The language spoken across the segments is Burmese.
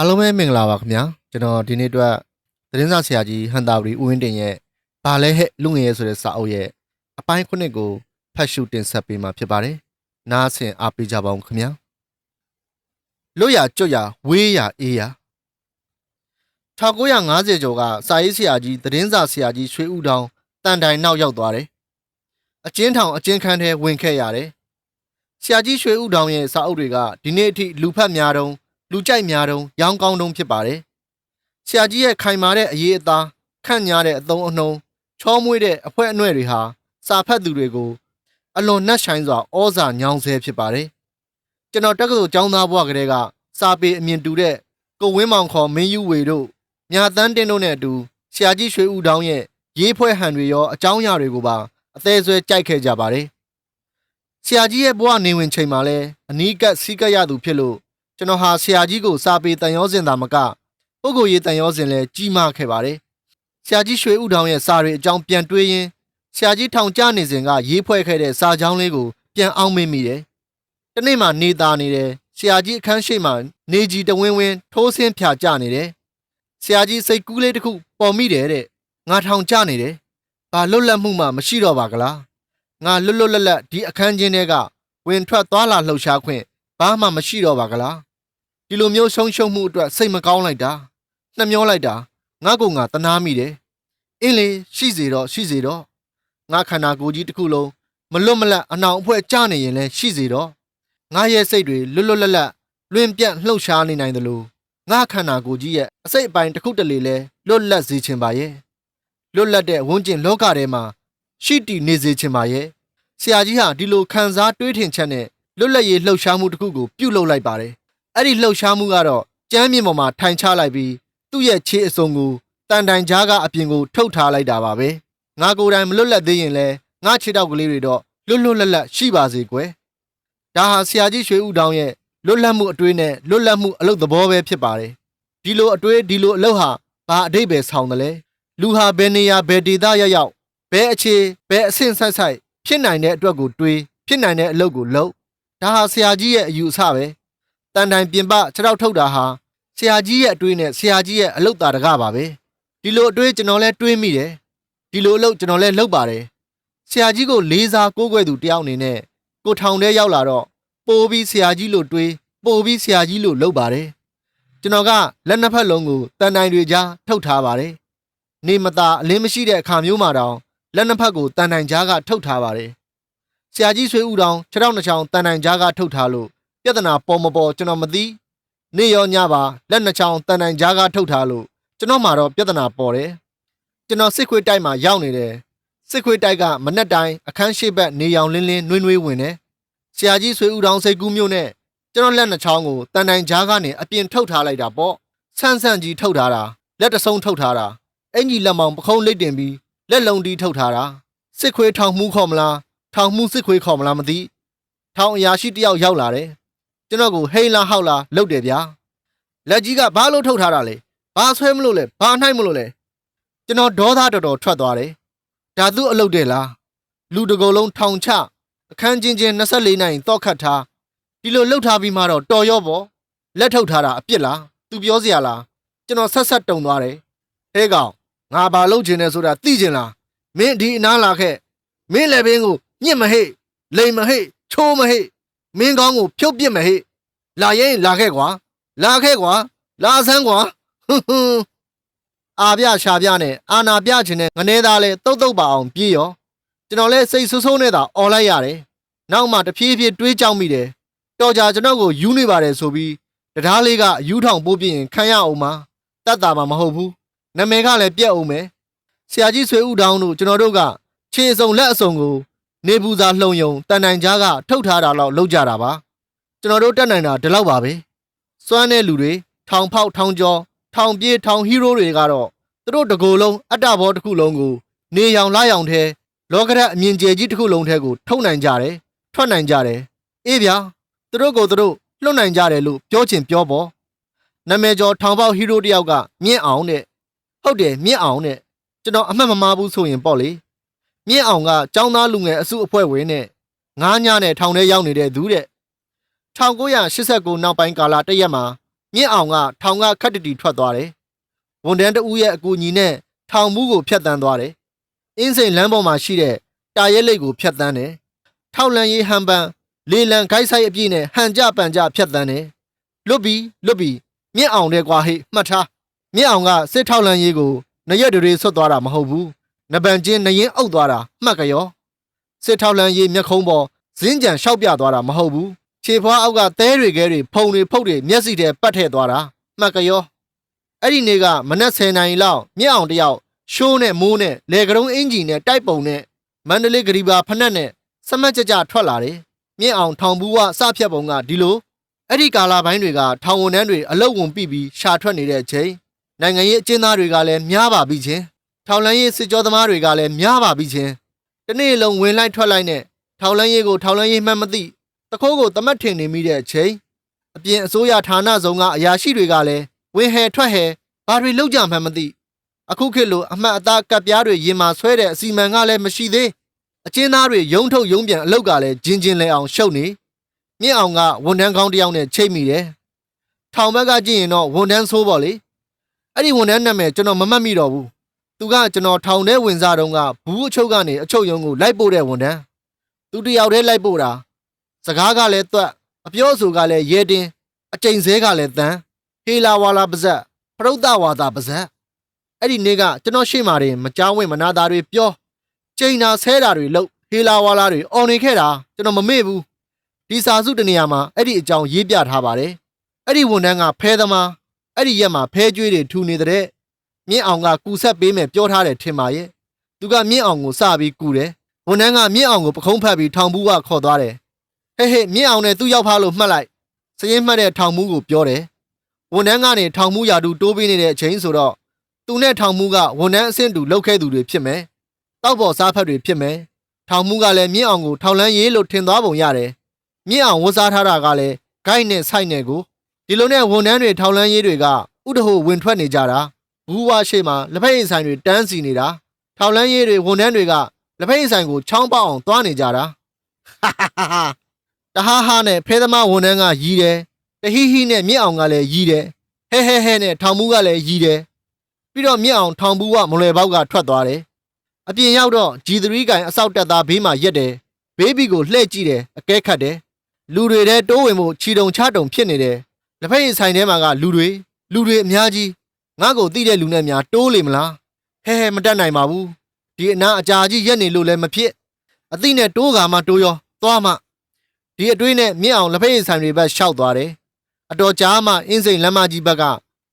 အားလုံးပဲမင်္ဂလာပါခင်ဗျာကျွန်တော်ဒီနေ့အတွက်သတင်းစာဆရာကြီးဟန်တာဝရီဦးဝင်းတင်ရဲ့ဘာလဲဟဲ့လူငယ်ရဲ့ဆိုတဲ့စာအုပ်ရဲ့အပိုင်းခုနှစ်ကိုဖတ်ရှုတင်ဆက်ပေးမှာဖြစ်ပါတယ်နားဆင်အားပေးကြပါဦးခင်ဗျာလွတ်ရကြွရဝေးရအေးရ1950ကျော်ကစာရေးဆရာကြီးသတင်းစာဆရာကြီးရွှေဦးတောင်တန်တိုင်နောက်ရောက်သွားတယ်အကျဉ်းထောင်အကျဉ်းခန်းထဲဝင်ခဲ့ရတယ်ဆရာကြီးရွှေဦးတောင်ရဲ့စာအုပ်တွေကဒီနေ့အထိလူဖတ်များတုံး လူကြိုက်များတုံးရောင်းကောင်းတုံးဖြစ်ပါတယ်။ဆရာကြီးရဲ့ခိုင်မာတဲ့အရေးအသားခန့်ညားတဲ့အသုံးအနှုံးချောမွေ့တဲ့အဖွဲအနှဲ့တွေဟာစာဖတ်သူတွေကိုအလွန်နှက်ဆိုင်စွာဩဇာညောင်းဆဲဖြစ်ပါတယ်။ကျွန်တော်တက္ကသိုလ်ကျောင်းသားဘဝကတည်းကစာပေအမြင်တူတဲ့ကိုဝင်းမောင်ခေါ်မင်းယူဝေတို့မြာတန်းတင်းတို့နဲ့အတူဆရာကြီးရွှေဦးတောင်းရဲ့ရေးဖွဲ့ဟန်တွေရောအကြောင်းအရာတွေကိုပါအသေးဆွဲကြိုက်ခဲ့ကြပါတယ်။ဆရာကြီးရဲ့ဘဝနေဝင်ချိန်မှာလဲအနီးကပ်စီးကပ်ရသူဖြစ်လို့ ကျွန်တော်ဟာဆရာကြီးကိုစာပေတန်ရောစင်သာမကပုဂ္ဂိုလ်ရေးတန်ရောစင်လဲကြီးမားခဲ့ပါတယ်။ဆရာကြီးရွှေဦးတောင်ရဲ့စာတွေအကြောင်းပြန်တွေးရင်းဆရာကြီးထောင်ကျနေစဉ်ကရေးဖွဲ့ခဲ့တဲ့စာကြောင်းလေးကိုပြန်အောင်မေ့မိတယ်။တနေ့မှနေသားနေတယ်ဆရာကြီးအခန်းရှိမှနေကြီးတဝင်းဝင်းထိုးဆင်းဖြာကျနေတယ်။ဆရာကြီးစိတ်ကူးလေးတစ်ခုပေါ်မိတယ်တဲ့။ငါထောင်ကျနေတယ်။ဘာလွတ်လပ်မှုမှမရှိတော့ပါကလား။ငါလွတ်လွတ်လပ်လပ်ဒီအခန်းချင်းတွေကဝင်ထွက်သွားလာလှုပ်ရှားခွင့်ဘာမှမရှိတော့ပါကလား။ ဒီလိုမျိုးဆုံးရှုံးမှုအတွက်စိတ်မကောင်းလိုက်တာနှမျောလိုက်တာငါ့ကိုငါတနာမိတယ်အင်းလေရှိစေတော့ရှိစေတော့ငါခန္ဓာကိုယ်ကြီးတစ်ခုလုံးမလွတ်မလပ်အနောင်အဖွဲကျနေရင်လည်းရှိစေတော့ငါရဲ့စိတ်တွေလွတ်လွတ်လပ်လပ်လွင်ပြန့်လှုပ်ရှားနေနိုင်သလိုငါခန္ဓာကိုယ်ကြီးရဲ့အစိတ်အပိုင်းတစ်ခုတလေလဲလွတ်လပ်စေချင်ပါရဲ့လွတ်လပ်တဲ့ဝန်းကျင်လောကထဲမှာရှိတည်နေစေချင်ပါရဲ့ဆရာကြီးဟာဒီလိုခံစားတွေးထင်ချက်နဲ့လွတ်လပ်ရေးလှုပ်ရှားမှုတစ်ခုကိုပြုလုပ်လိုက်ပါတယ် အဲ့ဒီလှုပ်ရှားမှုကတော့ကျမ်းမြေပေါ်မှာထိုင်ချလိုက်ပြီးသူ့ရဲ့ခြေအစုံကိုတန်တိုင်ကြားကအပြင်ကိုထုတ်ထားလိုက်တာပါပဲငါကိုယ်တိုင်မလွတ်လပ်သေးရင်လဲငါခြေတောက်ကလေးတွေတော့လွတ်လွတ်လပ်လပ်ရှိပါစေကွယ်ဒါဟာဆရာကြီးရွှေဦးတောင်ရဲ့လွတ်လပ်မှုအတွေးနဲ့လွတ်လပ်မှုအလုပ်သဘောပဲဖြစ်ပါတယ်ဒီလိုအတွေးဒီလိုအလုပ်ဟာဘာအတိတ်ပဲဆောင်တယ်လဲလူဟာဘယ်နေရာဘယ်ဒေသရောက်ရောက်ဘယ်အခြေဘယ်အဆင့်ဆိုင်ဆိုင်ဖြစ်နိုင်တဲ့အတွက်ကိုတွေးဖြစ်နိုင်တဲ့အလုပ်ကိုလုပ်ဒါဟာဆရာကြီးရဲ့အယူအဆပဲ တန်တိုင်ပြင်ပခြေထောက်ထုတ်တာဟာဆရာကြီးရဲ့အတွေးနဲ့ဆရာကြီးရဲ့အလုပ်တာတကပါပဲဒီလိုအတွေးကျွန်တော်လဲတွေးမိတယ်ဒီလိုအလုပ်ကျွန်တော်လဲလုပ်ပါတယ်ဆရာကြီးကိုလေးစားကိုးကွယ်သူတယောက်အနေနဲ့ကိုထောင်ထဲရောက်လာတော့ပိုပြီးဆရာကြီးလို့တွေးပိုပြီးဆရာကြီးလို့လုပ်ပါတယ်ကျွန်တော်ကလက်နှစ်ဖက်လုံးကိုတန်တိုင်တွေကြားထုတ်ထားပါတယ်နေမသာအလင်းမရှိတဲ့အခါမျိုးမှာတောင်လက်နှစ်ဖက်ကိုတန်တိုင်ကြားကထုတ်ထားပါတယ်ဆရာကြီးဆွေဦးတောင်ခြေထောက်နှချောင်းတန်တိုင်ကြားကထုတ်ထားလို့ ပြဿနာပေါ်မပေါ်ကျွန်တော်မသိနေရောညပါလက်နှချောင်းတန်တိုင်ကြားကထုတ်ထားလို့ကျွန်တော်မှတော့ပြဿနာပေါ်တယ်ကျွန်တော်စစ်ခွေးတိုက်မှာရောက်နေတယ်စစ်ခွေးတိုက်ကမနက်တိုင်းအခန်းရှိဘက်နေရောင်လင်းလင်းနှွေးနှွေးဝင်တယ်ဆရာကြီးဆွေဦးတောင်စိတ်ကူးမျိုးနဲ့ကျွန်တော်လက်နှချောင်းကိုတန်တိုင်ကြားကနေအပြင်ထုတ်ထားလိုက်တာပေါ့ဆန်းဆန်းကြီးထုတ်ထားတာလက်တဆုံးထုတ်ထားတာအင်ကြီးလက်မောင်ပခုံးလိတ်တင်ပြီးလက်လုံးတီးထုတ်ထားတာစစ်ခွေးထောင်မှုခေါ်မလားထောင်မှုစစ်ခွေးခေါ်မလားမသိထောင်အရာရှိတယောက်ရောက်လာတယ် ကျွန်တော်ကိုဟိန်းလားဟောက်လားလှုပ်တယ်ဗျာလက်ကြီးကဘာလို့ထုတ်ထားတာလဲဘာဆွဲမလို့လဲဘာနှိုက်မလို့လဲကျွန်တော်ဒေါသတော်တော်ထွက်သွားတယ်ဒါသူ့အလုပ်တဲ့လားလူတကုံလုံးထောင်ချအခန်းချင်းချင်း24နိုင်တော့ခတ်ထားဒီလိုလှုပ်ထားပြီးမှတော့တော်ရောပေါ့လက်ထုတ်ထားတာအပြစ်လားသူပြောစရာလားကျွန်တော်ဆက်ဆက်တုံသွားတယ်ဟဲကောင်ငါဘာလုပ်ချင်လဲဆိုတာသိချင်လားမင်းဒီအနားလာခဲ့မင်းလည်းဘင်းကိုညစ်မဟိတ်လိမ်မဟိတ်ချိုးမဟိတ် မင်းကောင်းကိုဖြုတ်ပစ်မဟိတ်လာရင်လာခဲ့ကွာလာခဲ့ကွာလာဆန်းကွာဟွန်းဟွန်းအာပြရှာပြနဲ့အာနာပြချင်တဲ့ငနေသားလဲတုတ်တုတ်ပါအောင်ပြေးရောကျွန်တော်လဲစိတ်ဆိုးဆိုးနဲ့သာអော်လိုက်ရတယ်နောက်မှတဖြည်းဖြည်းတွေးကြောက်မိတယ်တော်ကြကျွန်တော်ကိုယူနေပါတယ်ဆိုပြီးတရားလေးကအယူထောင်ပိုးပြရင်ခံရအောင်မှာတတ်တာမှမဟုတ်ဘူးနာမည်ကလည်းပြက်အောင်မယ်ဆရာကြီးဆွေဦးတောင်းတို့ကျွန်တော်တို့ကခြေစုံလက်အစုံကို နေပူစာလှုံယုံတန်တိုင်ကြားကထုတ်ထားတာတော့လောက်ကြတာပါကျွန်တော်တို့တက်နိုင်တာဒီလောက်ပါပဲစွမ်းတဲ့လူတွေထောင်ဖောက်ထောင်ကျော်ထောင်ပြေးထောင်ဟီးရိုးတွေကတော့သူတို့တကိုယ်လုံးအတ္တဘောတစ်ခုလုံးကို နေရောင်လာရောင်ထဲလောကရက်အမြင်ကျယ်ကြီးတစ်ခုလုံးထဲကိုထုတ်နိုင်ကြတယ်ထွက်နိုင်ကြတယ်အေးဗျာသူတို့ကိုသူတို့လွတ်နိုင်ကြတယ်လို့ပြောချင်ပြောပေါ်နာမည်ကျော်ထောင်ပေါက်ဟီးရိုးတယောက်ကမြင့်အောင်တဲ့ဟုတ်တယ်မြင့်အောင်တဲ့ကျွန်တော်အမှတ်မမှားဘူးဆိုရင်ပေါ့လေ မြင့်အောင်ကចောင်းသားလူငယ်အစုအဖွဲ့ဝင်နဲ့ငားညနဲ့ထောင်ထဲရောက်နေတဲ့သူတဲ့1989နောက်ပိုင်းကာလတရက်မှာမြင့်အောင်ကထောင်ကခတ်တတီထွက်သွားတယ်ဝန်တန်းတဦးရဲ့အကူအညီနဲ့ထောင်မူးကိုဖျက်တမ်းသွားတယ်အင်းစိန်လမ်းပေါ်မှာရှိတဲ့တာရဲလိတ်ကိုဖျက်တမ်းတယ်ထောက်လန်ရေးဟန်ပန်လေလံခိုက်ဆိုင်အပြည့်နဲ့ဟန်ကြပန်ကြဖျက်တမ်းတယ်လွတ်ပြီးလွတ်ပြီးမြင့်အောင်တဲ့ကွာဟိမှတ်ထားမြင့်အောင်ကစစ်ထောက်လန်ရေးကိုနရက်တွေဆွတ်သွားတာမဟုတ်ဘူး နဗန်ချင်းနရင်အုပ်သွားတာမှတ်ကြရောစစ်ထောက်လန်ရေးမျက်ခုံးပေါ်ဇင်းကြံလျှောက်ပြသွားတာမဟုတ်ဘူးခြေဖွားအောက်ကသဲတွေခဲတွေဖုံတွေဖုတ်တွေမျက်စိထဲပတ်ထည့်သွားတာမှတ်ကြရောအဲ့ဒီနေ့ကမနက်10နာရီလောက်မြင့်အောင်တယောက်ရှိုးနဲ့မိုးနဲ့လေကရုံးအင်ဂျီနဲ့တိုက်ပုံနဲ့မန္တလေးဂရီဘာဖနက်နဲ့စမတ်ကြကြထွက်လာတယ်မြင့်အောင်ထောင်ဘူးကစဖြတ်ပုံကဒီလိုအဲ့ဒီကာလာပိုင်းတွေကထောင်ဝန်ထမ်းတွေအလုတ်ဝင်ပြီးပြီးရှာထွက်နေတဲ့အချိန်နိုင်ငံရေးအကျဉ်းသားတွေကလည်းများပါပြီချင်း ထောင်လန်းရေးစစ်ကြောသမားတွေကလည်းများပါပြီချင်းတနေ့လုံးဝင်လိုက်ထွက်လိုက်နဲ့ထောင်လန်းရေးကိုထောင်လန်းရေးမှန်းမသိတခိုးကိုတမတ်ထင်နေမိတဲ့အချိန်အပြင်အစိုးရဌာနဆောင်ကအရာရှိတွေကလည်းဝင်ဟဲထွက်ဟဲဘာတွေလောက်ကြမှန်းမသိအခုခေတ်လိုအမှတ်အသားကပ်ပြားတွေရင်မာဆွဲတဲ့အစီအမံကလည်းမရှိသေးအကျဉ်းသားတွေရုံထုတ်ရုံပြန်အလောက်ကလည်းဂျင်းဂျင်းလဲအောင်ရှုပ်နေမြင့်အောင်ကဝန်ထမ်းကောင်းတစ်ယောက်နဲ့ချိတ်မိတယ်ထောင်ဘက်ကကြည့်ရင်တော့ဝန်ထမ်းဆိုးပေါ့လေအဲ့ဒီဝန်ထမ်းနာမည်ကျွန်တော်မမှတ်မိတော့ဘူး သူကကျွန်တော်ထောင်ထဲဝင်စားတုန်းကဘူးအချုပ်ကနေအချုပ်ရုံးကိုလိုက်ပို့တဲ့ဝန်ထမ်းသူတယောက်တည်းလိုက်ပို့တာစကားကလည်းသွက်အပြောအဆိုကလည်းရဲတင်းအကျိန်စဲကလည်းတန်းဟေလာဝါလာပါဇက်ပရုဒ္ဒဝါဒပါဇက်အဲ့ဒီနေ့ကကျွန်တော်ရှေ့မှာတင်မကြောင်းဝင်မနာသားတွေပြောကျိန်နာဆဲတာတွေလို့ဟေလာဝါလာတွေအော်နေခဲ့တာကျွန်တော်မမေ့ဘူးဒီစာစုတနေရာမှာအဲ့ဒီအကြောင်းရေးပြထားပါတယ်အဲ့ဒီဝန်ထမ်းကဖဲသမားအဲ့ဒီရက်မှာဖဲကျွေးတွေထူနေတဲ့ မြင့်အောင်ကကူဆက်ပေးမယ်ပြောထားတယ်ထင်ပါရဲ့သူကမြင့်အောင်ကိုစပြီးကူတယ်ဝန်ထမ်းကမြင့်အောင်ကိုပခုံးဖက်ပြီးထောင်ဘူးကခေါ်သွားတယ်ဟဲ့ဟဲ့မြင့်အောင်နဲ့သူ့ရောက်ဖားလို့မှတ်လိုက်စရင်မှတ်တဲ့ထောင်ဘူးကိုပြောတယ်ဝန်ထမ်းကနေထောင်မှုရာတူတိုးပေးနေတဲ့အချိန်ဆိုတော့သူနဲ့ထောင်မှုကဝန်ထမ်းအဆင့်တူလောက်ခဲ့သူတွေဖြစ်မယ်။တောက်ပေါ်စားဖက်တွေဖြစ်မယ်။ထောင်မှုကလည်းမြင့်အောင်ကိုထောင်လန်းရေးလို့ထင်သွားပုံရတယ်။မြင့်အောင်ဝတ်စားထားတာကလည်းဂိုက်နဲ့ဆိုင်နဲ့ကိုဒီလိုနဲ့ဝန်ထမ်းတွေထောင်လန်းရေးတွေကဥဒဟိုဝင်ထွက်နေကြတာ ဘူးဝါရှိမှာလက်ဖက်ရည်ဆိုင်တွေတန်းစီနေတာထောင်လန်းရေးတွေဝန်ထမ်းတွေကလက်ဖက်ရည်ဆိုင်ကိုချောင်းပေါအောင်သွားနေကြတာဟာဟာဟာတဟားဟားနဲ့ဖဲသမားဝန်ထမ်းကရီးတယ်တဟီဟီနဲ့မြင့်အောင်ကလည်းရီးတယ်ဟဲဟဲဟဲနဲ့ထောင်မှုကလည်းရီးတယ်ပြီးတော့မြင့်အောင်ထောင်ဘူးကမလွယ်ပေါက်ကထွက်သွားတယ်အပြင်ရောက်တော့ G3 ကန်အဆောက်တက်သားဘေးမှာရက်တယ်ဘေးဘီကိုလှည့်ကြည့်တယ်အကဲခတ်တယ်လူတွေတဲ့တိုးဝင်မှုခြီတုံချတုံဖြစ်နေတယ်လက်ဖက်ရည်ဆိုင်ထဲမှာကလူတွေလူတွေအများကြီး ငါ့ကိုတိတဲ့လူနဲ့များတိုးလေမလားဟဲဟဲမတက်နိုင်ပါဘူးဒီအနာအကြာကြီးရက်နေလို့လည်းမဖြစ်အသိနဲ့တိုးကမှတိုးရောသွားမှဒီအတွေးနဲ့မြင့်အောင်လက်ဖက်ရည်ဆိုင်တွေဘက်ရှောက်သွားတယ်အတော်ကြားမှအင်းစိန်လမ်းမကြီးဘက်က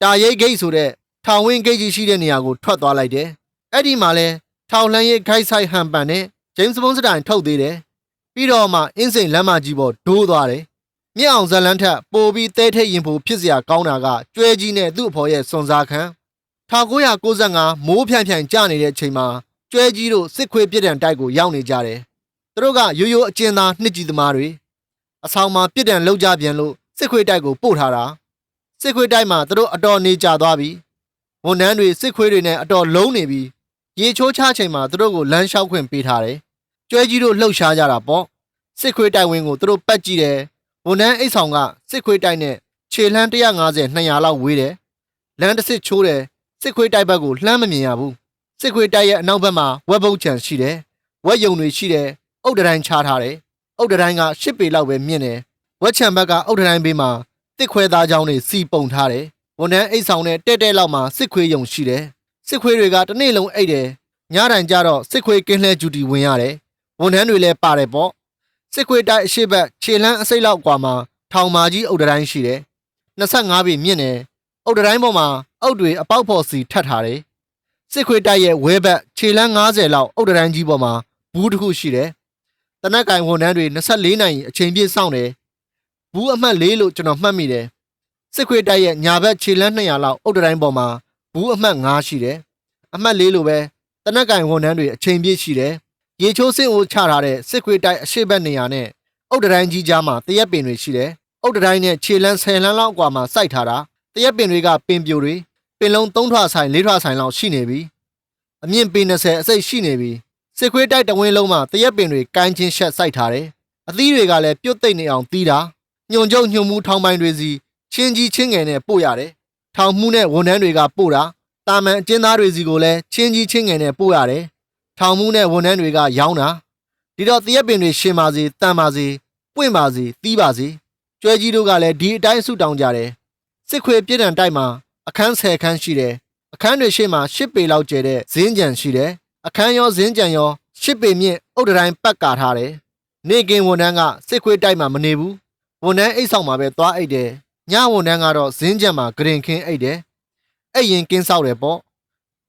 တာရိတ်ဂိတ်ဆိုတဲ့ထောင်ဝင်းဂိတ်ကြီးရှိတဲ့နေရာကိုထွက်သွားလိုက်တယ်အဲ့ဒီမှာလဲထောင်လှမ်းရေးခိုက်ဆိုင်ဟန်ပန်နဲ့ဂျိမ်းစ်ဘွန်စတိုင်ထုတ်သေးတယ်ပြီးတော့မှအင်းစိန်လမ်းမကြီးပေါ်ဒိုးသွားတယ် မြင့်အောင်ဇလန်းထက်ပိုပြီးတဲထိတ်ရင်ဖို့ဖြစ်စရာကောင်းတာကကျွဲကြီးနဲ့သူ့အဖော်ရဲ့စွန်စားခံ1995မိုးဖြန့်ဖြန့်ကျနေတဲ့အချိန်မှာကျွဲကြီးတို့စစ်ခွေးပြစ်ဒဏ်တိုက်ကိုရောက်နေကြတယ်သူတို့ကရိုးရိုးအကျဉ်းသားနှစ်ကြီးသမားတွေအဆောင်မှာပြစ်ဒဏ်လောက်ကြပြန်လို့စစ်ခွေးတိုက်ကိုပို့ထားတာစစ်ခွေးတိုက်မှာသူတို့အတော်နေကြသွားပြီဝန်ထမ်းတွေစစ်ခွေးတွေနဲ့အတော်လုံးနေပြီရေချိုးချချိန်မှာသူတို့ကိုလမ်းလျှောက်ခွင့်ပေးထားတယ်ကျွဲကြီးတို့လှုပ်ရှားကြတာပေါ့စစ်ခွေးတိုက်ဝင်းကိုသူတို့ပတ်ကြည့်တယ် ဝန်ထမ်းအိတ်ဆောင်ကစစ်ခွေးတိုက်နဲ့ခြေလှမ်း150 200လောက်ဝေးတယ်လမ်းတစ်စစ်ချိုးတယ်စစ်ခွေးတိုက်ဘက်ကိုလှမ်းမမြင်ရဘူးစစ်ခွေးတိုက်ရဲ့အနောက်ဘက်မှာဝက်ဘုတ်ချံရှိတယ်ဝက်ယုံတွေရှိတယ်အုတ်တတိုင်းချထားတယ်အုတ်တတိုင်းက10ပေလောက်ပဲမြင့်တယ်ဝက်ချံဘက်ကအုတ်တတိုင်းဘေးမှာတစ်ခွဲသားချောင်းတွေစီပုံထားတယ်ဝန်ထမ်းအိတ်ဆောင်နဲ့တဲ့တဲ့လောက်မှာစစ်ခွေးယုံရှိတယ်စစ်ခွေးတွေကတစ်နေ့လုံးအိတ်တယ်ညတိုင်းကျတော့စစ်ခွေးကင်းလှဲဂျူတီဝင်ရတယ်ဝန်ထမ်းတွေလည်းပါတယ်ပေါ့ စစ်ခွေတိုင်းအရှိတ်ဘက်ခြေလန်းအစိတ်လောက်ကွာမှာထောင်မာကြီးအုတ်တိုင်းရှိတယ်။25ပြီမြင့်တယ်။အုတ်တိုင်းပေါ်မှာအုတ်တွေအပေါက်ဖော်စီထပ်ထားတယ်။စစ်ခွေတိုက်ရဲ့ဝဲဘက်ခြေလန်း90လောက်အုတ်တိုင်းကြီးပေါ်မှာဘူးတစ်ခုရှိတယ်။တနက်ကင်ဝန်တန်းတွေ24နိုင်အချိန်ပြည့်စောင့်တယ်။ဘူးအမှတ်၄လို့ကျွန်တော်မှတ်မိတယ်။စစ်ခွေတိုက်ရဲ့ညာဘက်ခြေလန်း200လောက်အုတ်တိုင်းပေါ်မှာဘူးအမှတ်5ရှိတယ်။အမှတ်၄လို့ပဲတနက်ကင်ဝန်တန်းတွေအချိန်ပြည့်ရှိတယ်။ ရေချိုးစင်ကိုချထားတဲ့စစ်ခွေးတိုက်အရှိတ်ဘက်နေရာနဲ့အုတ်တတိုင်းကြီးကြားမှာတရက်ပင်တွေရှိတယ်အုတ်တတိုင်းနဲ့ခြေလန်း10လန်းလောက်အကွာမှာစိုက်ထားတာတရက်ပင်တွေကပင်ပြိုတွေပင်လုံး3ထွားဆိုင်4ထွားဆိုင်လောက်ရှိနေပြီအမြင့်ပေ20အစိတ်ရှိနေပြီစစ်ခွေးတိုက်တဝင်းလုံးမှာတရက်ပင်တွေကိုင်းချင်းရှက်စိုက်ထားတယ်အသီးတွေကလည်းပြုတ်သိမ့်နေအောင်သီးတာညွန်ကျုံညွန်မှုထောင်းပိုင်းတွေစီချင်းကြီးချင်းငယ်နဲ့ပို့ရတယ်။ထောင်မှုနဲ့ဝန်ထမ်းတွေကပို့တာတာမန်အကျဉ်းသားတွေစီကိုလည်းချင်းကြီးချင်းငယ်နဲ့ပို့ရတယ်။ ထောင်မှုနဲ့ဝန်ထမ်းတွေကရောင်းတာဒီတော့တရက်ပင်တွေရှင်ပါစေတန်ပါစေပွင့်ပါစေတီးပါစေကျွဲကြီးတို့ကလည်းဒီအတိုင်းဆုတောင်းကြတယ်။စစ်ခွေပြည်တံတိုက်မှာအခန်း10ခန်းရှိတယ်။အခန်းတွေရှေ့မှာ10ပေလောက်ကျယ်တဲ့ဇင်းကြံရှိတယ်။အခန်းရောဇင်းကြံရော10ပေမြင့်အုတ်တိုင်းပတ်ကာထားတယ်။နေကင်ဝန်ထမ်းကစစ်ခွေတိုက်မှာမနေဘူး။ဝန်ထမ်းအိတ်ဆောင်မှာပဲသွားအိတ်တယ်။ညဝန်ထမ်းကတော့ဇင်းကြံမှာဂရင်ခင်းအိတ်တယ်။အဲ့ရင်ကင်းဆောက်တယ်ပေါ့။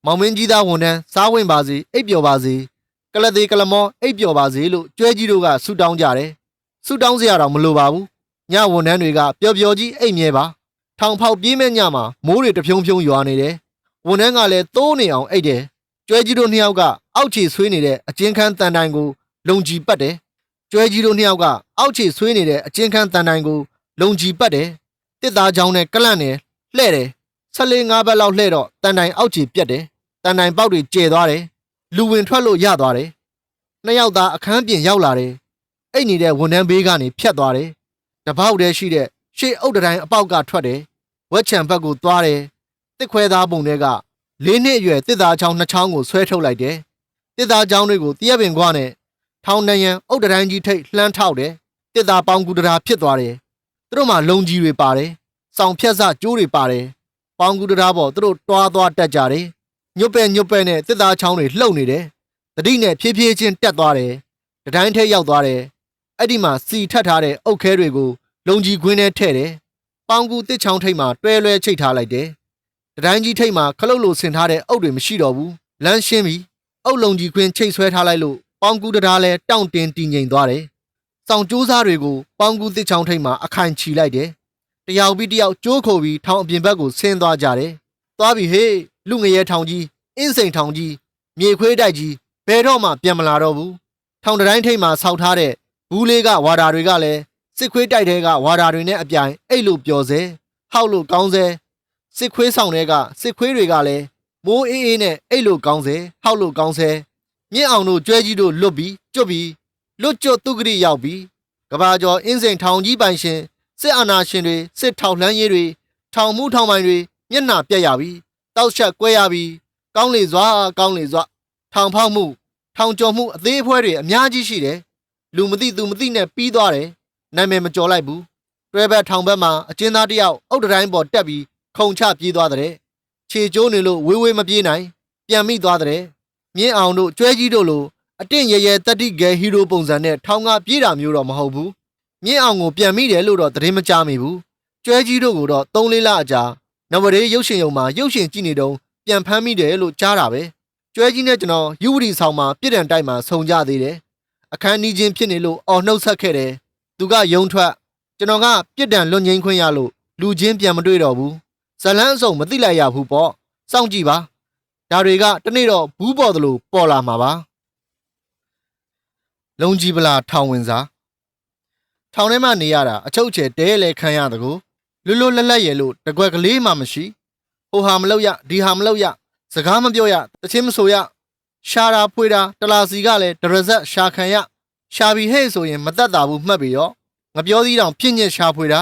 မောင်မင်းကြီးသားဝန်ထမ်းစားဝင်ပါစေအိတ်ပျော်ပါစေကလသေးကလမောအိတ်ပျော်ပါစေလို့ကျွဲကြီးတို့ကဆုတောင်းကြတယ်။ဆုတောင်းစရာတော့မလိုပါဘူး။ညဝန်ထမ်းတွေကပျော်ပျော်ကြီးအိတ်မြဲပါ။ထောင်ဖောက်ပြေးမဲ့ညမှာမိုးတွေတဖြုံဖြုံရွာနေတယ်။ဝန်ထမ်းကလည်းတိုးနေအောင်အိတ်တယ်။ကျွဲကြီးတို့နှစ်ယောက်ကအောက်ခြေဆွေးနေတဲ့အကျဉ်းခန်းတန်တိုင်ကိုလုံကြည်ပတ်တယ်။ကျွဲကြီးတို့နှစ်ယောက်ကအောက်ခြေဆွေးနေတဲ့အကျဉ်းခန်းတန်တိုင်ကိုလုံကြည်ပတ်တယ်။တစ်သားချောင်းနဲ့ကလန့်နဲ့လှဲ့တယ်။ဆက်လေးငါးဘက်လောက်လှဲ့တော့တန်တိုင်အောက်ခြေပြက်တယ်။ တန်တိုင်ပေါက်တွေကျဲသွားတယ်။လူဝင်ထွက်လို့ရသွားတယ်။နှစ်ယောက်သားအခန်းပြင်ရောက်လာတယ်။အိတ်နေတဲ့ဝန်ထမ်းဘေးကနေဖြတ်သွားတယ်။တပေါက်တည်းရှိတဲ့ရှေ့အုတ်တိုင်းအပေါက်ကထွက်တယ်။ဝက်ချံဘက်ကိုသွားတယ်။တစ်ခွဲသားပုံတွေကလေးနှစ်အရွယ်တစ်သားချောင်းနှစ်ချောင်းကိုဆွဲထုတ်လိုက်တယ်။တစ်သားချောင်းတွေကိုတရက်ပင်ကွာနဲ့ထောင်းနှံရန်အုတ်တိုင်းကြီးထိတ်လှမ်းထောက်တယ်။တစ်သားပေါင်းကူတရာဖြစ်သွားတယ်။သူတို့မှလုံကြီးတွေပါတယ်။ဆောင်ဖြတ်စကျိုးတွေပါတယ်။ပေါင်းကူတရာပေါ်သူတို့တွားသွားတက်ကြတယ်။ ညွတ်ပဲ့ညွတ်ပဲ့နဲ့တစ်သားချောင်းတွေလှုပ်နေတယ်။တတိနဲ့ဖြည်းဖြည်းချင်းတက်သွားတယ်။တတိုင်းထဲရောက်သွားတယ်။အဲ့ဒီမှာစီထပ်ထားတဲ့အုတ်ခဲတွေကိုလုံကြီးခွင်းထဲထည့်တယ်။ပေါင်ကူတစ်ချောင်းထိပ်မှာတွဲလွဲချိတ်ထားလိုက်တယ်။တတိုင်းကြီးထိပ်မှာခလုတ်လိုဆင်ထားတဲ့အုတ်တွေမရှိတော့ဘူး။လမ်းရှင်းပြီးအုတ်လုံကြီးခွင်းချိတ်ဆွဲထားလိုက်လို့ပေါင်ကူတရားလဲတောင့်တင်းတည်ငြိမ်သွားတယ်။စောင်ကြိုးစားတွေကိုပေါင်ကူတစ်ချောင်းထိပ်မှာအခိုင်ချီလိုက်တယ်။တယောက်ပြီးတယောက်ကြိုးခိုပြီးထောင်အပြင်ဘက်ကိုဆင်းသွားကြတယ်။သွားပြီဟေး လူငရဲထောင်ကြီးအင်းစိန်ထောင်ကြီးမြေခွေးတိုက်ကြီးဘယ်တော့မှပြန်မလာတော့ဘူး။ထောင်တိုင်းထိပ်မှာဆောက်ထားတဲ့ဘူးလေးကဝါဒါတွေကလည်းစစ်ခွေးတိုက်တဲ့ကဝါဒါတွေနဲ့အပြိုင်အဲ့လိုပျော်စေဟောက်လို့ကောင်းစေစစ်ခွေးဆောင်တဲ့ကစစ်ခွေးတွေကလည်းမိုးအေးအေးနဲ့အဲ့လိုကောင်းစေဟောက်လို့ကောင်းစေမြင့်အောင်တို့ကျွဲကြီးတို့လွတ်ပြီးကျွတ်ပြီးလွတ်ကျွတ်သူဂရိရောက်ပြီးကဘာကျော်အင်းစိန်ထောင်ကြီးပိုင်ရှင်စစ်အာဏာရှင်တွေစစ်ထောက်လှမ်းရေးတွေထောင်မှုထောင်ပိုင်တွေမျက်နှာပြက်ရပြီး တောက်ချက်ကွဲရပြီးကောင်းလေစွာကောင်းလေစွာထောင်ဖောက်မှု ထောင်ကျော်မှုအသေးအဖွဲတွေအများကြီးရှိတယ်လူမသိသူမသိနဲ့ပြီးသွားတယ်နာမည်မကျော်လိုက်ဘူးတွဲဘက်ထောင်ဘက်မှာအကျဉ်းသားတစ်ယောက်အုတ်တတိုင်းပေါ်တက်ပြီးခုံချပြေးသွားတဲ့ခြေကျိုးနေလို့ဝေးဝေးမပြေးနိုင် ပြန်မိသွားတဲ့မြင်းအောင်တို့ကျွဲကြီးတို့လိုအတင့်ရရဲတတိဂဲဟီးရိုးပုံစံနဲ့ထောင်ကပြေးတာမျိုးတော့မဟုတ်ဘူးမြင်းအောင်ကိုပြန်မိတယ်လို့တော့သတင်းမကြားမိဘူးကျွဲကြီးတို့ကိုတော့၃လေးလအကြာ နဝရေရုပ်ရှင်ရုံမှာရုပ်ရှင်ကြည့်နေတုန်းပြန်ဖမ်းမိတယ်လို့ကြားတာပဲကျွဲကြီးနဲ့ကျွန်တော်ယူဝတီဆောင်မှာပြည်တံတိုက်မှာဆုံကြသေးတယ်အခန်းနီးချင်းဖြစ်နေလို့အော်နှုတ်ဆက်ခဲ့တယ်သူကယုံထွက်ကျွန်တော်ကပြစ်ဒဏ်လွတ်ငင်းခွင့်ရလို့လူချင်းပြန်မတွေ့တော့ဘူးဇလန်းအစုံမသိလိုက်ရဘူးပေါ့စောင့်ကြည့်ပါဒါတွေကတနေ့တော့ဘူးပေါ်သလိုပေါ်လာမှာပါလုံကြီးပလာထောင်ဝင်စားထောင်ထဲမှာနေရတာအချုပ်ချယ်တဲလဲခံရတကူ လွတ်လွတ်လပ်လပ်ရယ်လို့တကွက်ကလေးမှမရှိဟိုဟာမလောက်ရဒီဟာမလောက်ရစကားမပြောရတချင်းမဆိုရရှာတာဖွေတာတလာစီကလည်းဒရဇက်ရှာခံရရှာပြီးဟဲ့ဆိုရင်မတတ်တာဘူးမှတ်ပြီးတော့ငပြောသီးတောင်ပြင့်ညက်ရှာဖွေတာ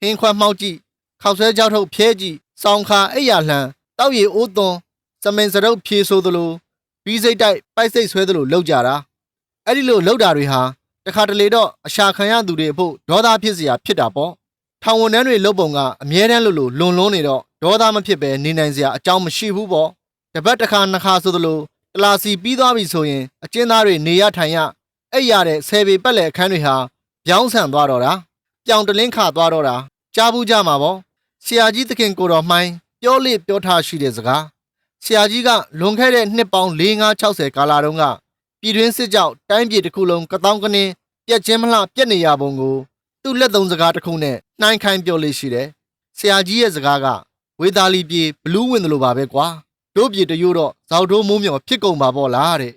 ဟင်းခွက်မှောက်ကြည့်ခောက်ဆွဲကြောက်ထုတ်ဖျဲကြည့်စောင်းခါအိယာလှန်တောက်ရီအိုးသွန်စမင်စရုပ်ဖြေဆိုသလိုပြီးစိတ်တိုက်ပိုက်စိတ်ဆွဲသလိုလောက်ကြတာအဲ့ဒီလိုလောက်တာတွေဟာတခါတလေတော့အရှာခံရသူတွေအဖို့ဒေါသဖြစ်စရာဖြစ်တာပေါ့ ထောင်ဝန်ထမ်းတွေလုပ်ပုံကအမြဲတမ်းလို့လို့လွန်လွန်းနေတော့ဒေါသမဖြစ်ပဲနေနိုင်စရာအကြောင်းမရှိဘူးပေါ့တပတ်တစ်ခါနှစ်ခါဆိုသလိုတလာစီပြီးသွားပြီဆိုရင်အကျဉ်းသားတွေနေရထိုင်ရအဲ့ရတဲ့ဆယ်ပေပက်လက်အခန်းတွေဟာပြောင်းဆန်သွားတော့တာပြောင်တလင်းခါသွားတော့တာကြားဘူးကြမှာပေါ့ဆရာကြီးသခင်ကိုတော်မှိုင်းပြောလေပြောထားရှိတဲ့စကားဆရာကြီးကလွန်ခဲ့တဲ့နှစ်ပေါင်း4560ကာလတုန်းကပြည်တွင်းစစ်ကြောက်တိုင်းပြည်တစ်ခုလုံးကတောင်းကနေပြက်ချင်းမလှပြက်နေရပုံကို သူ့လက်သုံးစကားတစ်ခုနဲ့နှိုင်းခိုင်းပြောလေးရှိတယ်ဆရာကြီးရဲ့စကားကဝေသားလီပြေဘလူးဝင်တယ်လို့ပါပဲကွာတို့ပြေတရိုးတော့ဇောက်တိုးမိုးမြော်ဖြစ်ကုန်ပါပေါ့လားတဲ့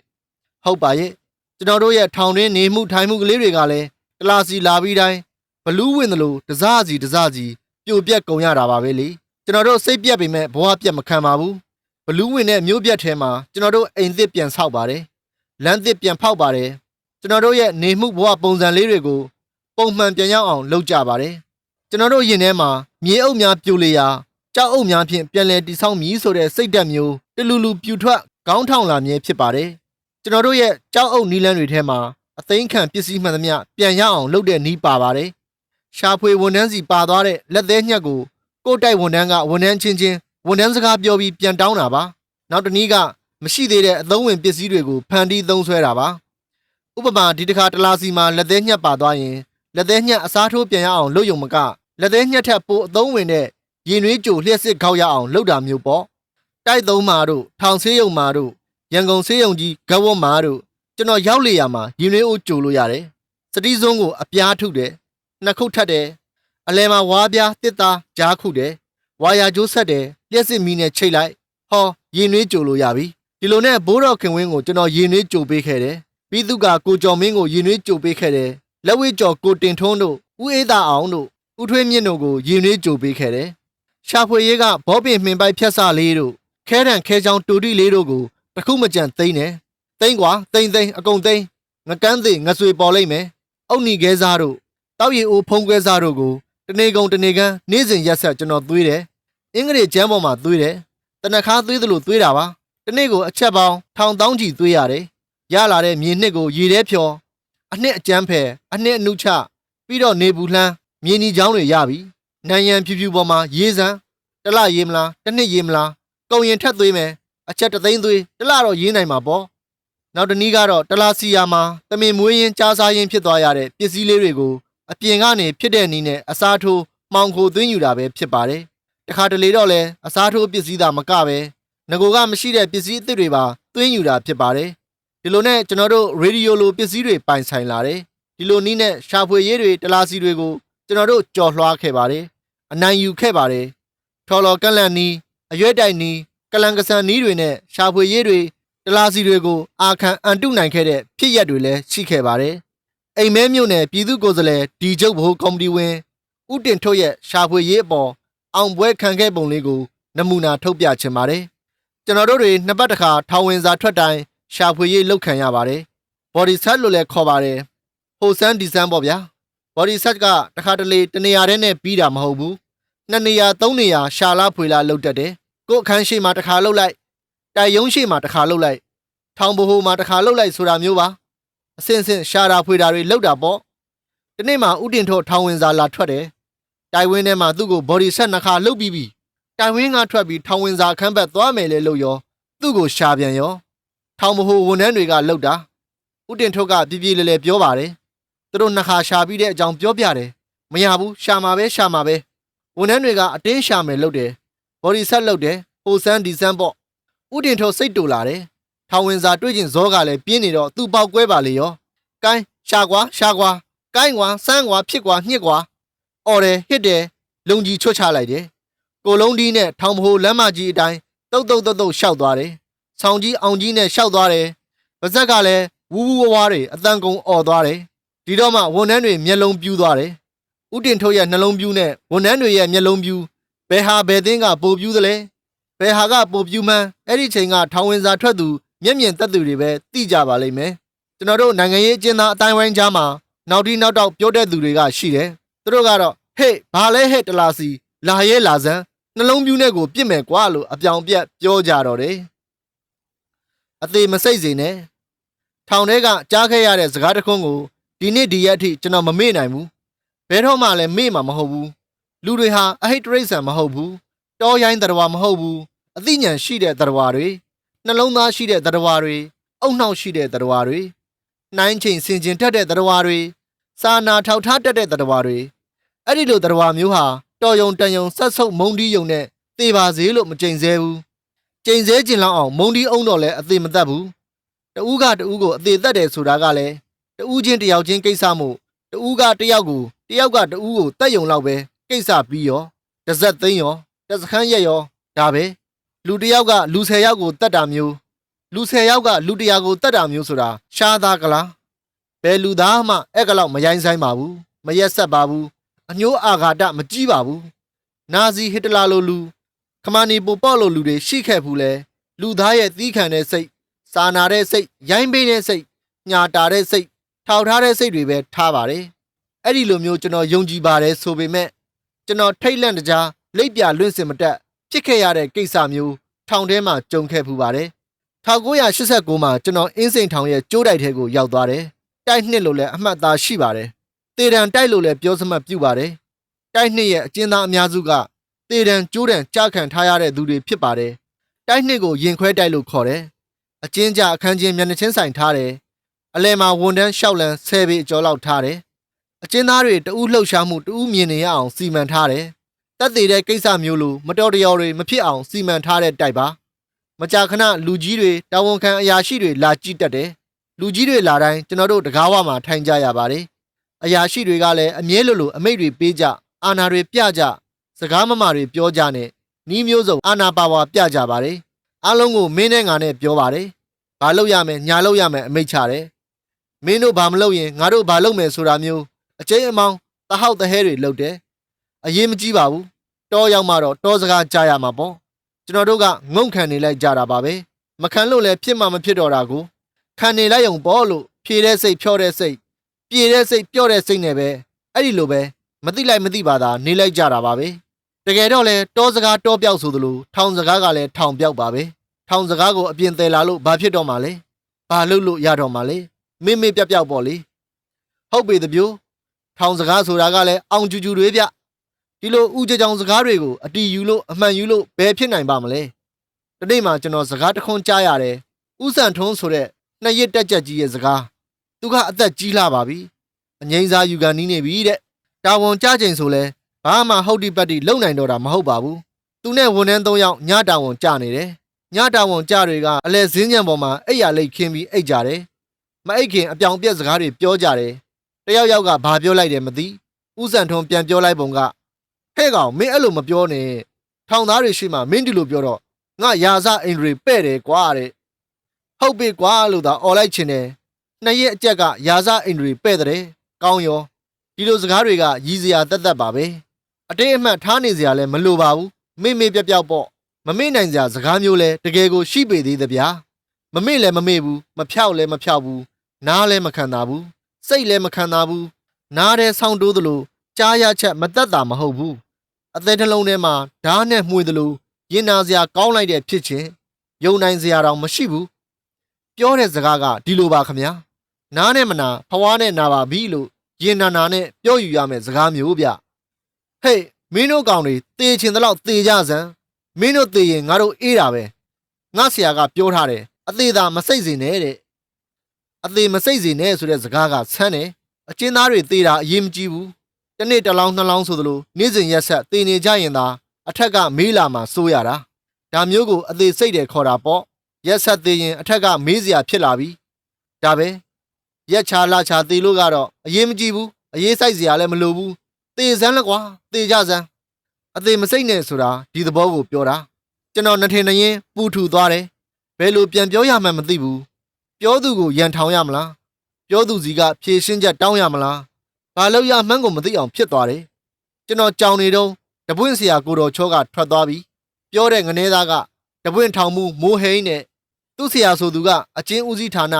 ဟုတ်ပါရဲ့ကျွန်တော်တို့ရဲ့ထောင်တွင်းနေမှုထိုင်မှုကလေးတွေကလည်းတလာစီလာပြီးတိုင်းဘလူးဝင်တယ်လို့တစားစီတစားစီပြိုပြက်ကုန်ရတာပါပဲလေကျွန်တော်တို့စိတ်ပြက်ပေမဲ့ဘဝပြက်မခံပါဘူးဘလူးဝင်တဲ့မျိုးပြက်ထဲမှာကျွန်တော်တို့အိမ်သစ်ပြန်ဆောက်ပါတယ်လမ်းသစ်ပြန်ဖောက်ပါတယ်ကျွန်တော်တို့ရဲ့နေမှုဘဝပုံစံလေးတွေကို ပုံမှန်ပြန်ရောက်အောင်လုပ်ကြပါတယ်ကျွန်တော်တို့ရင်ထဲမှာမြေအုပ်များပြိုလေရာကြောက်အုပ်များဖြင့်ပြန်လည်တိဆောက်မည်ဆိုတဲ့စိတ်ဓာတ်မျိုးတလူလူပြူထွက်ခေါင်းထောင်လာမြဲဖြစ်ပါတယ်ကျွန်တော်တို့ရဲ့ကြောက်အုပ်နီလန်းတွေထဲမှာအသိန်းခံပစ္စည်းမှန်သမျှပြန်ရအောင်လုပ်တဲ့နီးပါပါတယ်ရှာဖွေဝန်ထမ်းစီပါသွားတဲ့လက်သေးညက်ကိုကိုယ့်တိုက်ဝန်ထမ်းကဝန်ထမ်းချင်းချင်းဝန်ထမ်းစကားပြောပြီးပြန်တောင်းတာပါနောက်တစ်နည်းကမရှိသေးတဲ့အသုံးဝင်ပစ္စည်းတွေကိုဖန်တီးသုံးဆွဲတာပါဥပမာဒီတစ်ခါတလားစီမှာလက်သေးညက်ပါသွားရင် လက်သေးညက်အစားထိုးပြန်ရအောင်လုပ်ယုံမကလက်သေးညက်ထက်ပိုအသုံးဝင်တဲ့ရင်နွေးကြိုလျှက်စစ်ခောက်ရအောင်လုပ်တာမျိုးပေါ့တိုက်သုံးမာတို့ထောင်ဆေးရုံမာတို့ရန်ကုန်ဆေးရုံကြီးဂဝတ်မာတို့ကျွန်တော်ရောက်လေရမှာရင်နွေးအိုးကြိုလို့ရတယ်စတိစုံးကိုအပြားထုတယ်နှစ်ခုထပ်တယ်အလဲမှာဝါးပြားတစ်သားကြားခုတယ်ဝါယာကျိုးဆက်တယ်လျှက်စစ်မီးနဲ့ချိတ်လိုက်ဟောရင်နွေးကြိုလို့ရပြီဒီလိုနဲ့ဘိုးတော်ခင်ဝင်းကိုကျွန်တော်ရင်နွေးကြိုပေးခဲ့တယ်ပြီးသူကကိုကျော်မင်းကိုရင်နွေးကြိုပေးခဲ့တယ် လက်ဝဲကျော်ကိုတင်ထွန်းတို့ဦးအေးသာအောင်တို့ဦးထွေးမြင့်တို့ကိုရင်နွေးကြိုပေးခဲ့တယ်ရှာဖွေရေးကဘောပင်မှင်ပိုက်ဖြတ်စလေးတို့ခဲတံခဲချောင်းတူတီလေးတို့ကိုတခုမကြံသိမ့်တယ်သိမ့်ကွာသိမ့်သိမ့်အကုန်သိမ့်ငကန်းသေးငဆွေပေါ်လိုက်မယ်အုတ်နီခဲစားတို့တောက်ရီအိုးဖုံးခွဲစားတို့ကိုတနေကုန်တနေကန်းနေ့စဉ်ရက်ဆက်ကျွန်တော်သွေးတယ်အင်္ဂလိပ်ကျမ်းပေါ်မှာသွေးတယ်တနခါသွေးသလိုသွေးတာပါတနေ့ကိုအချက်ပေါင်းထောင်တောင်းကြီးသွေးရတယ်ရလာတဲ့မြေနှစ်ကိုရေထဲဖြော် အနှစ်အကျန်းဖယ်အနှစ်အနုချပြီးတော့နေဘူးလှမ်းမြေနီချောင်းတွေရပြီနန်ရန်ဖြူဖြူပေါ်မှာရေးစမ်းတလရေးမလားတစ်နှစ်ရေးမလားကုံရင်ထက်သွေးမယ်အချက်တသိန်းသွေးတလတော့ရေးနိုင်မှာပေါ့နောက်တစ်နည်းကတော့တလားစီယာမှာတမင်မွေးရင်ကြားစားရင်ဖြစ်သွားရတဲ့ပစ္စည်းလေးတွေကိုအပြင်ကနေဖြစ်တဲ့နည်းနဲ့အစားထိုးမှောင်ခိုသွင်းယူတာပဲဖြစ်ပါတယ်တခါတလေတော့လဲအစားထိုးပစ္စည်းသာမကပဲငကိုကမရှိတဲ့ပစ္စည်းအသစ်တွေပါသွင်းယူတာဖြစ်ပါတယ် ဒီလိုနဲ့ကျွန်တော်တို့ရေဒီယိုလိုပစ္စည်းတွေပိုင်ဆိုင်လာတယ်ဒီလိုနည်းနဲ့ရှာဖွေရေးတွေတလားစီတွေကိုကျွန်တော်တို့ကြော်လွှားခဲ့ပါတယ်အနိုင်ယူခဲ့ပါတယ်ထော်လော်ကန့်လန့်နီးအရွက်တိုင်နီးကလန်ကဆန်နီးတွေနဲ့ရှာဖွေရေးတွေတလားစီတွေကိုအာခံအန်တုနိုင်ခဲ့တဲ့ဖြစ်ရက်တွေလည်းရှိခဲ့ပါတယ်အိမ်မဲမြို့နယ်ပြည်သူ့ကိုယ်စားလှယ်ဒီကျုပ်ဘိုးကော်မတီဝင်ဦးတင်ထုတ်ရဲ့ရှာဖွေရေးအပေါ်အောင်ပွဲခံခဲ့ပုံလေးကိုနမူနာထုတ်ပြချင်ပါတယ်ကျွန်တော်တို့တွေနှစ်ပတ်တစ်ခါထောင်ဝင်စာထွက်တိုင်း ရှာဖွေရေးလုပ်ခံရပါတယ် body set လို့လည်းခေါ်ပါတယ်ဟိုဆန်းဒီဆန်းပေါ့ဗျာ body set ကတစ်ခါတလေတနေရာတည်းနဲ့ပြီးတာမဟုတ်ဘူးနှစ်နေရာသုံးနေရာရှာလာဖွေလာလုပ်တတ်တယ်ကို့အခန်းရှိမှာတစ်ခါလုပ်လိုက်တိုင်ယုံရှိမှာတစ်ခါလုပ်လိုက်ထောင်ဘိုးမှာတစ်ခါလုပ်လိုက်ဆိုတာမျိုးပါအစင်စင်ရှာတာဖွေတာတွေလုပ်တာပေါ့ဒီနေ့မှဥတင်ထုတ်ထောင်ဝင်စာလာထွက်တယ်တိုင်ဝင်းထဲမှာသူ့ကို body set နှစ်ခါလုပ်ပြီးပြီတိုင်ဝင်းကထွက်ပြီးထောင်ဝင်စာခန်းဘက်သွားမယ်လေလို့ရောသူ့ကိုရှာပြန်ရော ထောင်မဟိုဝန်ထမ်းတွေကလှုပ်တာဥတင်ထုတ်ကပြပြလဲလဲပြောပါတယ်သူတို့နှစ်ခါရှာပြီးတဲ့အကြောင်းပြောပြတယ်မရဘူးရှာမှာပဲရှာမှာပဲဝန်ထမ်းတွေကအတင်းရှာမယ်လုပ်တယ်ဘော်ဒီဆက်လုပ်တယ်ဟိုဆန်းဒီဆန်းပေါ့ဥတင်ထုတ်စိတ်တူလာတယ်ထောင်ဝင်စာတွေ့ကျင်ဇောကလည်းပြင်းနေတော့သူ့ပေါက်ကွဲပါလေရောကိုင်းရှာကွာရှာကွာကိုင်းကွာစမ်းကွာဖြစ်ကွာညှစ်ကွာအော်တယ်ဟစ်တယ်လုံကြီးချွတ်ချလိုက်တယ်ကိုလုံးဒီနဲ့ထောင်မဟိုလမ်းမကြီးအတိုင်းတုတ်တုတ်တုတ်တုတ်ရှောက်သွားတယ်။ ဆောင်းကြီးအောင်ကြီးနဲ့ရှောက်သွားတယ်။ပါဇက်ကလည်းဝူးဝူးဝါးဝါးတွေအတန်ကုန်អော်သွားတယ်။ဒီတော့မှဝန်ထမ်းတွေမျက်လုံးပြူးသွားတယ်။ဥတင်ထုတ်ရဲ့နှလုံးပြူးနဲ့ဝန်ထမ်းတွေရဲ့မျက်လုံးပြူးဘယ်ဟာဘယ်သင်းကပိုပြူးသလဲ။ဘယ်ဟာကပိုပြူးမှန်းအဲ့ဒီချိန်ကထောင်ဝင်စာထွက်သူမျက်မြင်သက်သူတွေပဲသိကြပါလိမ့်မယ်။ကျွန်တော်တို့နိုင်ငံရေးအကျဉ်းသားအတိုင်းဝိုင်းကြားမှာနောက်ဒီနောက်တော့ပြောတဲ့သူတွေကရှိတယ်။သူတို့ကတော့ဟေ့ဘာလဲဟဲ့တလားစီလာရဲလာစမ်းနှလုံးပြူးနဲ့ကိုပြစ်မယ်ကွာလို့အပြောင်ပြက်ပြောကြတော့တယ် အသေးမစိတ်စေနဲ့ထောင်ထဲကကြားခဲ့ရတဲ့စကားတစ်ခွန်းကိုဒီနေ့ဒီရက်အထိကျွန်တော်မမေ့နိုင်ဘူးဘယ်တော့မှလည်းမေ့မှာမဟုတ်ဘူးလူတွေဟာအဟိတ်တရိษံမဟုတ်ဘူးတောရိုင်းတရားမဟုတ်ဘူးအသိဉာဏ်ရှိတဲ့တရားတွေနှလုံးသားရှိတဲ့တရားတွေအုံနှောက်ရှိတဲ့တရားတွေနှိုင်းချိန်ဆင်ကျင်တတ်တဲ့တရားတွေစာနာထောက်ထားတတ်တဲ့တရားတွေအဲ့ဒီလိုတရားမျိုးဟာတော်ယုံတန်ယုံဆက်ဆုပ်မုံဒီယုံနဲ့သေပါစေလို့မကြိမ်ဆဲဘူး ကြိမ်ဆဲကျင်လောက်အောင်မုံဒီအုံတော့လည်းအသေးမသက်ဘူးတူးကတူးကိုအသေးသက်တယ်ဆိုတာကလည်းတူးချင်းတယောက်ချင်းကိစ္စမို့တူးကတယောက်ကိုတယောက်ကတူးကိုတက်ယုံလောက်ပဲကိစ္စပြီးရောတစ်ဆက်သိန်းရောတစ်စခန်းရက်ရောဒါပဲလူတယောက်ကလူ၁၀ယောက်ကိုတက်တာမျိုးလူ၁၀ယောက်ကလူတရာကိုတက်တာမျိုးဆိုတာရှားသားကလားဘယ်လူသားမှအဲ့ကလောက်မရိုင်းဆိုင်ပါဘူးမရက်ဆက်ပါဘူးအညိုးအာဃာတမကြီးပါဘူးနာဇီဟစ်တလာလိုလူခ မာနီပိုပေါ့လိုလူတွေရှိခဲ့ဘူးလဲလူသားရဲ့သီးခံတဲ့စိတ်စာနာတဲ့စိတ်ရိုင်းပေးတဲ့စိတ်ညာတာတဲ့စိတ်ထောက်ထားတဲ့စိတ်တွေပဲထားပါတယ်အဲ့ဒီလိုမျိုးကျွန်တော်ယုံကြည်ပါတယ်ဆိုပေမဲ့ကျွန်တော်ထိတ်လန့်တကြားလိပ်ပြလွင့်စင်မတက်ဖြစ်ခဲ့ရတဲ့ကိစ္စမျိုးထောင်ထဲမှာကြုံခဲ့ပူပါတယ်1989မှာကျွန်တော်အင်းစိန်ထောင်ရဲ့ကျိုးတိုက်ထဲကိုရောက်သွားတယ်တိုက်နှစ်လို့လည်းအမှတ်သားရှိပါတယ်တေတံတိုက်လို့လည်းပြောစမှတ်ပြုပါတယ်တိုက်နှစ်ရဲ့အကျဉ်းသားအများစုက တေတံကျိုးတံကြားခံထားရတဲ့သူတွေဖြစ်ပါတယ်တိုက်နှစ်ကိုရင်ခွဲတိုက်လို့ခေါ်တယ်အကျဉ်းကြအခန်းချင်းမျက်နှာချင်းဆိုင်ထားတယ်အလဲမှာဝန်တန်းလျှောက်လန်း10ပေအကျော်လောက်ထားတယ်အကျဉ်းသားတွေတဦးလှုပ်ရှားမှုတဦးမြင်နေရအောင်စီမံထားတယ်တက်သေးတဲ့ကိစ္စမျိုးလိုမတော်တရောတွေမဖြစ်အောင်စီမံထားတဲ့တိုက်ပါမကြာခဏလူကြီးတွေတာဝန်ခံအရာရှိတွေလာကြည့်တတ်တယ်လူကြီးတွေလာတိုင်းကျွန်တော်တို့တကားဝမှာထိုင်ကြရပါတယ်အရာရှိတွေကလည်းအမြဲလိုလိုအမိတ်တွေပေးကြအာနာတွေပြကြ စကားမမတွေပြောကြနဲ့နီးမျိုးစုံအာနာပါဝါပြကြပါတယ်အားလုံးကိုမင်းနဲ့ငါနဲ့ပြောပါတယ်ဘာလုပ်ရမယ်ညာလုပ်ရမယ်အမိတ်ချတယ်မင်းတို့ဘာမလုပ်ရင်ငါတို့ဘာလုပ်မယ်ဆိုတာမျိုးအကျိအမောင်းတဟောက်တဟဲတွေလုပ်တယ်အရေးမကြီးပါဘူးတောရောက်မှတော့တောစကားကြားရမှာပေါ့ကျွန်တော်တို့ကငုံခံနေလိုက်ကြတာပါပဲမခံလို့လည်းဖြစ်မှမဖြစ်တော့တာကိုခံနေလိုက်ုံပေါ့လို့ဖြေတဲ့စိတ်ဖြောတဲ့စိတ်ပြေတဲ့စိတ်ပျော့တဲ့စိတ်နဲ့ပဲအဲ့ဒီလိုပဲမသိလိုက်မသိပါသာနေလိုက်ကြတာပါပဲ တကယ်တော့လေတောစကားတောပြောက်ဆိုသလိုထောင်စကားကလည်းထောင်ပြောက်ပါပဲထောင်စကားကိုအပြင်တယ်လာလို့ဘာဖြစ်တော့မှလဲဘာလုပ်လို့ရတော့မှလဲမေ့မေ့ပြက်ပြက်ပေါ့လေဟုတ်ပြီတပြိုးထောင်စကားဆိုတာကလည်းအောင်ကျူကျူတွေဗျဒီလိုဥကြကြောင်စကားတွေကိုအတီယူလို့အမှန်ယူလို့ဘယ်ဖြစ်နိုင်ပါမလဲတနေ့မှကျွန်တော်စကားတစ်ခွန်းကြားရတယ်ဥဆန်ထုံးဆိုတဲ့နှစ်ရစ်တက်ချက်ကြီးရဲ့စကားသူကအသက်ကြီးလာပါပြီအငိမ့်စားယူကန်နီးနေပြီတဲ့တာဝန်ကြချိန်ဆိုလဲ ဘာမှဟုတ်ဒီပတ်တိလုံနိုင်တော့တာမဟုတ်ပါဘူးသူနဲ့ဝန်ထမ်း၃ယောက်ညတာဝန်ကြနေတယ်ညတာဝန်ကြတွေကအလဲဇင်းညံပေါ်မှာအိတ်ရလိတ်ခင်းပြီးအိတ်ကြတယ်မအိတ်ခင်အပြောင်ပြက်စကားတွေပြောကြတယ်တယောက်ယောက်ကဘာပြောလိုက်တယ်မသိဥဆန်ထုံးပြန်ပြောလိုက်ပုံကဟဲ့ကောင်မင်းအဲ့လိုမပြောနဲ့ထောင်သားတွေရှိမှမင်းဒီလိုပြောတော့ငါရာဇအိန္ဒြေပဲ့တယ်ကွာတဲ့ဟုတ်ပြီကွာလို့သာអော်လိုက်ချင်တယ်နှစ်ရက်အကြက်ကရာဇအိန္ဒြေပဲ့တဲ့ကောင်းရောဒီလိုစကားတွေကရည်စရာတက်တက်ပါပဲ အတိတ်အမှတ်ထားနေစရာလည်းမလိုပါဘူးမေ့မေ့ပြက်ပြက်ပေါ့မမေ့နိုင်စရာစကားမျိုးလဲတကယ်ကိုရှိပေသေးသဗျာမမေ့လည်းမမေ့ဘူးမဖြောက်လည်းမဖြောက်ဘူးနားလည်းမခံတာဘူးစိတ်လည်းမခံတာဘူးနားတဲ့ဆောင်းတိုးသလိုကြားရချက်မတက်တာမဟုတ်ဘူးအသက်တစ်လုံးထဲမှာဓာတ်နဲ့မှွေသလိုရင်နာစရာကောင်းလိုက်တဲ့ဖြစ်ချင်းယုံနိုင်စရာတောင်မရှိဘူးပြောတဲ့စကားကဒီလိုပါခမညာနားနဲ့မနာဖွားနဲ့နာပါပြီလို့ရင်နာနာနဲ့ပြောယူရမယ်စကားမျိုးဗျ ဟေးမင်းတို့ကောင်တွေတေချင်တဲ့လောက်တေကြစမ်းမင်းတို့တေရင်ငါတို့အေးတာပဲငါဆရာကပြောထားတယ်အသေးသာမစိတ်စေနဲ့တဲ့အသေးမစိတ်စေနဲ့ဆိုတဲ့စကားကဆန်းတယ်အကျဉ်းသားတွေတေတာအရေးမကြီးဘူးတစ်နေ့တစ်လောင်းနှစ်လောင်းဆိုသလိုနေ့စဉ်ရက်ဆက်တေနေကြရင်သာအထက်ကမေးလာမှစိုးရတာဒါမျိုးကိုအသေးစိတ်တယ်ခေါ်တာပေါ့ရက်ဆက်သေးရင်အထက်ကမေးစရာဖြစ်လာပြီဒါပဲရက်ချာလာချာသေးလို့ကတော့အရေးမကြီးဘူးအရေးဆိုင်စရာလည်းမလိုဘူး သေစမ်းလက်ကွာသေကြစမ်းအသေးမစိတ်နဲ့ဆိုတာဒီသဘောကိုပြောတာကျွန်တော်နှထင်နှရင်ပူထူသွားတယ်ဘယ်လိုပြန်ပြောရမှန်းမသိဘူးပြောသူကိုရန်ထောင်ရမလားပြောသူစီကဖြေရှင်းချက်တောင်းရမလားဘာလို့ရမှန်းကိုမသိအောင်ဖြစ်သွားတယ်ကျွန်တော်ကြောင်နေတော့တပွင့်ဆရာကိုတော်ချောကထွက်သွားပြီပြောတဲ့ငနေသားကတပွင့်ထောင်မှုမိုးဟိန်းနဲ့သူ့ဆရာဆိုသူကအချင်းဦးစီးဌာန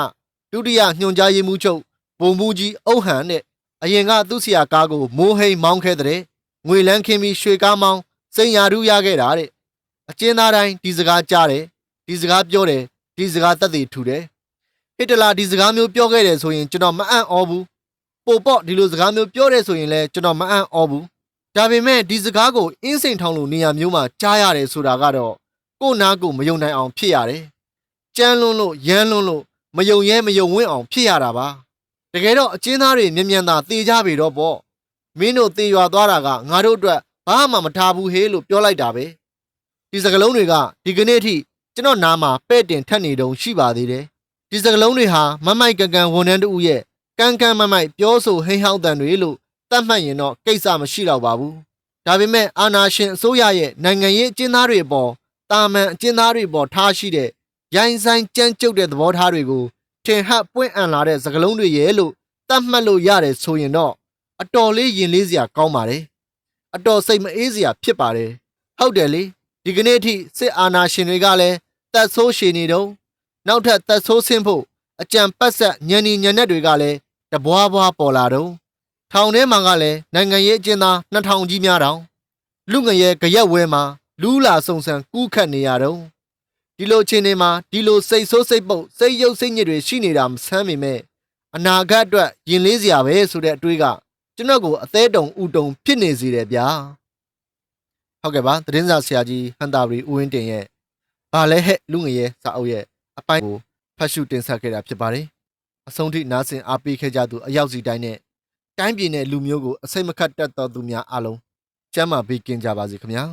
ဒုတိယညွှန်ကြားရေးမှူးချုပ်ဘုံဘူးကြီးအုတ်ဟန်နဲ့ အရင်ကသူ့ဆရာကားကိုမိုးဟိန်းမောင်းခဲ့တဲ့ငွေလန်းခင်းပြီးရွှေကားမောင်းစိန်ရာထူးရခဲ့တာတဲ့အကျဉ်းသားတိုင်းဒီစကားကြားတယ်ဒီစကားပြောတယ်ဒီစကားသက်သေထူတယ်ဟစ်တလာဒီစကားမျိုးပြောခဲ့တယ်ဆိုရင်ကျွန်တော်မအံ့ဩဘူးပိုပေါ့ဒီလိုစကားမျိုးပြောတယ်ဆိုရင်လည်းကျွန်တော်မအံ့ဩဘူးဒါပေမဲ့ဒီစကားကိုအင်းစိန်ထောင်လိုနေရာမျိုးမှာကြားရတယ်ဆိုတာကတော့ကို့နာကိုမယုံနိုင်အောင်ဖြစ်ရတယ်ကြမ်းလွန်းလို့ရမ်းလွန်းလို့မယုံရဲမယုံဝင့်အောင်ဖြစ်ရတာပါ တကယ်တော့အကျဉ်းသားတွေမြ мян သာတေကြပြီတော့ပေါ့မင်းတို့တေရွာသွားတာကငါတို့အတွက်ဘာမှမထားဘူးဟေးလို့ပြောလိုက်တာပဲဒီစကလုံးတွေကဒီကနေ့အထိကျွန်တော်နားမှာပဲ့တင်ထက်နေတုံရှိပါသေးတယ်ဒီစကလုံးတွေဟာမမိုက်ကန်ကန်ဝန်ထမ်းတူရဲ့ကန်းကန်းမမိုက်ပြောဆိုဟိန်းဟောက်တန်တွေလို့သတ်မှတ်ရင်တော့ကိစ္စမရှိတော့ပါဘူးဒါပေမဲ့အာနာရှင်အစိုးရရဲ့နိုင်ငံရေးအကျဉ်းသားတွေအပေါ်တာမန်အကျဉ်းသားတွေအပေါ်ထားရှိတဲ့ရိုင်းဆိုင်ကြမ်းကြုတ်တဲ့သဘောထားတွေကို ထင်ဟပ်ပွင့်အံလာတဲ့စကလုံးတွေရဲ့လို့သတ်မှတ်လို့ရတယ်ဆိုရင်တော့အတော်လေးရင်လေးစရာကောင်းပါတယ်အတော်စိတ်မအေးစရာဖြစ်ပါတယ်ဟုတ်တယ်လေဒီကနေ့အထိစစ်အာဏာရှင်တွေကလည်းတက်ဆိုးရှင်နေတော့နောက်ထပ်တက်ဆိုးဆင်းဖို့အကြံပတ်ဆက်ညံနေညံတဲ့တွေကလည်းတဘွားဘွားပေါ်လာတော့ထောင်ထဲမှာကလည်းနိုင်ငံရေးအကျဉ်းသား2000ကြီးများတောင်လူငရဲကြရက်ဝဲမှာလူးလာစုံစံကူးခတ်နေရတော့ ဒီလိုအချိန်တွေမှာဒီလိုစိတ်ဆိုးစိတ်ပုတ်စိတ်ရုပ်စိတ်ညစ်တွေရှိနေတာမဆမ်းပေမဲ့အနာဂတ်အတွက်ရင်လေးစရာပဲဆိုတဲ့အတွေးကကျွန်တော်ကိုအသေးတုံဥတုံဖြစ်နေစေတယ်ဗျာဟုတ်ကဲ့ပါသတင်းစာဆရာကြီးဟန်တာရီဦးဝင်းတင်ရဲ့ဘာလဲဟဲ့လူငရဲစာအုပ်ရဲ့အပိုင်းကိုဖတ်ရှုတင်ဆက်ခဲ့တာဖြစ်ပါတယ်အဆုံးထိနားဆင်အားပေးခဲ့ကြသူအရောက်စီတိုင်းနဲ့တိုင်းပြည်နဲ့လူမျိုးကိုအစိတ်မခတ်တတ်တော်သူများအားလုံးကျမ်းမာပေးကင်းကြပါစေခင်ဗျာ